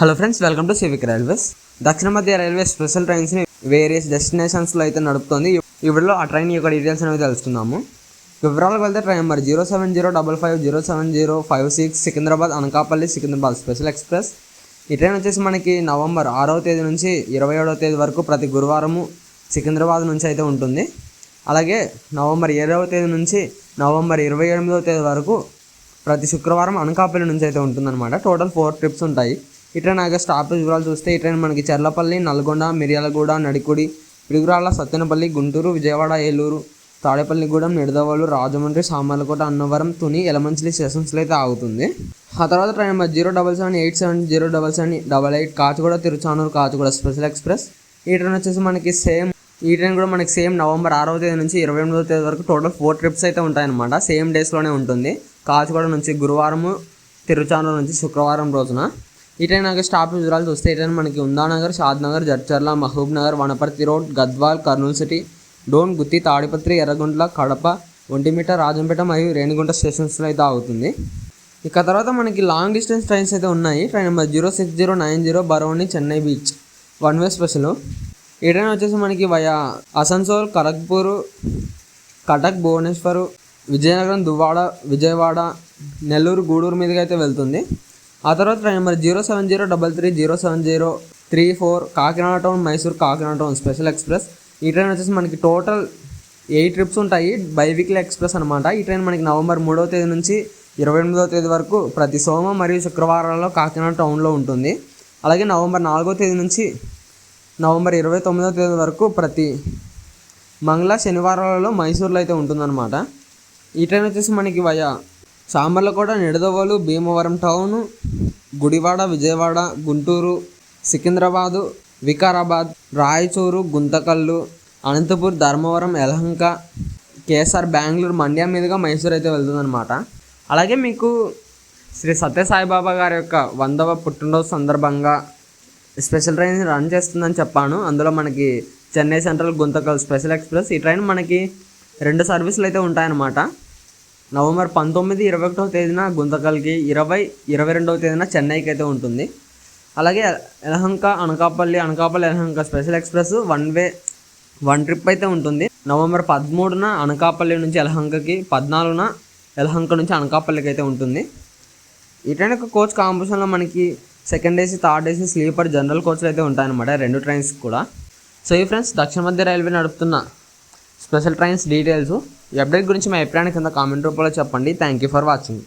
Hello friends welcome to civic railways దక్షిణ మధ్య railway special ట్రైన్స్ని వేరియస్ డెస్టినేషన్స్లో అయితే నడుపుతోంది. ఈ ఆ ట్రైన్ యొక్క డీటెయిల్స్ అనేవి తెలుసుకుందాము. వివరాలకు వెళ్తే train number zero seven zero double five zero seven zero five six Secunderabad Anakapalli Secunderabad special express ఈ ట్రైన్ వచ్చేసి మనకి నవంబర్ ఆరవ తేదీ నుంచి ఇరవై ఏడవ తేదీ వరకు ప్రతి గురువారము సికింద్రాబాద్ నుంచి అయితే ఉంటుంది. అలాగే నవంబర్ ఏడవ తేదీ నుంచి నవంబర్ ఇరవై ఎనిమిదవ తేదీ వరకు ప్రతి శుక్రవారం అనకాపల్లి నుంచి అయితే ఉంటుందన్నమాట. టోటల్ ఫోర్ ట్రిప్స్ ఉంటాయి. ఈ ట్రైన్ అలాగే స్టాపేజ్ వివరాలు చూస్తే ఈ ట్రైన్ మనకి చెర్లపల్లి నల్గొండ మిర్యాలగూడ నడికుడి పిడుగురాళ్ళ సత్తెనపల్లి గుంటూరు విజయవాడ ఏలూరు తాడేపల్లిగూడెం నిడదవోలు రాజమండ్రి సామర్లకోట అన్నవరం తుని ఎలమంచిలి స్టేషన్స్లో అయితే ఆగుతుంది. ఆ తర్వాత train number zero double seven eight seven zero double seven double eight Kacheguda Tiruchanur Kacheguda special express. ఈ ట్రైన్ వచ్చేసి మనకి సేమ్ ఈ ట్రైన్ కూడా మనకి సేమ్ నవంబర్ ఆరవ తేదీ నుంచి ఇరవై ఎనిమిదవ తేదీ వరకు టోటల్ ఫోర్ ట్రిప్స్ అయితే ఉంటాయన్నమాట. సేమ్ డేస్లోనే ఉంటుంది. కాచిగూడ నుంచి గురువారము తిరుచానూరు నుంచి శుక్రవారం రోజున. ఈ ట్రైన్ స్టాప్ వివరాలు చూస్తే ఈ ట్రైన్ మనకి ఉందానగర్ షాద్నగర్ జడ్చర్ల మహబూబ్ నగర్ వనపర్తి రోడ్ గద్వాల్ కర్నూలు సిటీ డోన్ గుత్తి తాడిపత్రి ఎర్రగుంట్ల కడప ఒంటిమిట రాజంపేట మరియు రేణిగుంట స్టేషన్స్లో అయితే ఆగుతుంది. ఇక తర్వాత మనకి లాంగ్ డిస్టెన్స్ ట్రైన్స్ అయితే ఉన్నాయి. Train number zero six zero nine zero Barauni Chennai beach. One way special. ఈ ట్రైన్ వచ్చేసి మనకి వయా అసన్సోల్ ఖరగ్పూర్ కటక్ భువనేశ్వర్ విజయనగరం దువ్వాడ విజయవాడ నెల్లూరు గూడూరు మీదుగా అయితే వెళ్తుంది. ఆ తర్వాత number zero seven zero double three zero seven zero three four Kakinada town Mysore Kakinada town special express. ఈ train వచ్చేసి మనకి టోటల్ ఎయిట్ ట్రిప్స్ ఉంటాయి. బై వీక్లీ ఎక్స్ప్రెస్ అనమాట ఈ ట్రైన్ మనకి నవంబర్ మూడవ తేదీ నుంచి ఇరవై ఎనిమిదవ తేదీ వరకు ప్రతి సోమ మరియు శుక్రవారాల్లో కాకినాడ టౌన్లో ఉంటుంది. అలాగే నవంబర్ నాలుగో తేదీ నుంచి నవంబర్ ఇరవై తొమ్మిదవ తేదీ వరకు ప్రతి మంగళ శనివారాలలో మైసూర్లో అయితే ఉంటుందన్నమాట. ఈ ట్రైన్ వచ్చేసి మనకి via Samalkot Nidadavolu Bhimavaram town Gudivada Vijayawada Guntur Secunderabad Vikarabad Raichur Guntakal Anantapur Dharmavaram Yelahanka KSR Bengaluru Mandya మీదుగా మైసూర్ అయితే వెళ్తుందనమాట అలాగే మీకు శ్రీ సత్యసాయిబాబా గారి యొక్క వందవ పుట్టినరోజు సందర్భంగా స్పెషల్ ట్రైన్ రన్ చేస్తుందని చెప్పాను. అందులో మనకి Chennai central Guntakal special express ఈ ట్రైన్ మనకి రెండు సర్వీసులు అయితే ఉంటాయన్నమాట. నవంబర్ పంతొమ్మిది ఇరవై ఒకటవ తేదీన గుంతకల్కి ఇరవై ఇరవై రెండవ తేదీన చెన్నైకి అయితే ఉంటుంది. అలాగే Yelahanka Anakapalli Anakapalli Yelahanka special express one way one trip అయితే ఉంటుంది. నవంబర్ పదమూడున అనకాపల్లి నుంచి యలహంకకి పద్నాలుగున యలహంక నుంచి అనకాపల్లికి అయితే ఉంటుంది. ఈ ట్రైన్ యొక్క కోచ్ కాంపిటీషన్లో మనకి second AC third AC sleeper general కోచ్లు అయితే ఉంటాయన్నమాట రెండు ట్రైన్స్ కూడా. సో ఈ ఫ్రెండ్స్ దక్షిణ మధ్య రైల్వే నడుపుతున్న స్పెషల్ ట్రైన్స్ డీటెయిల్స్ ఈ అప్డేట్ గురించి మీ అభిప్రాయాన్ని కింద కామెంట్ రూపంలో చెప్పండి. Thank you for watching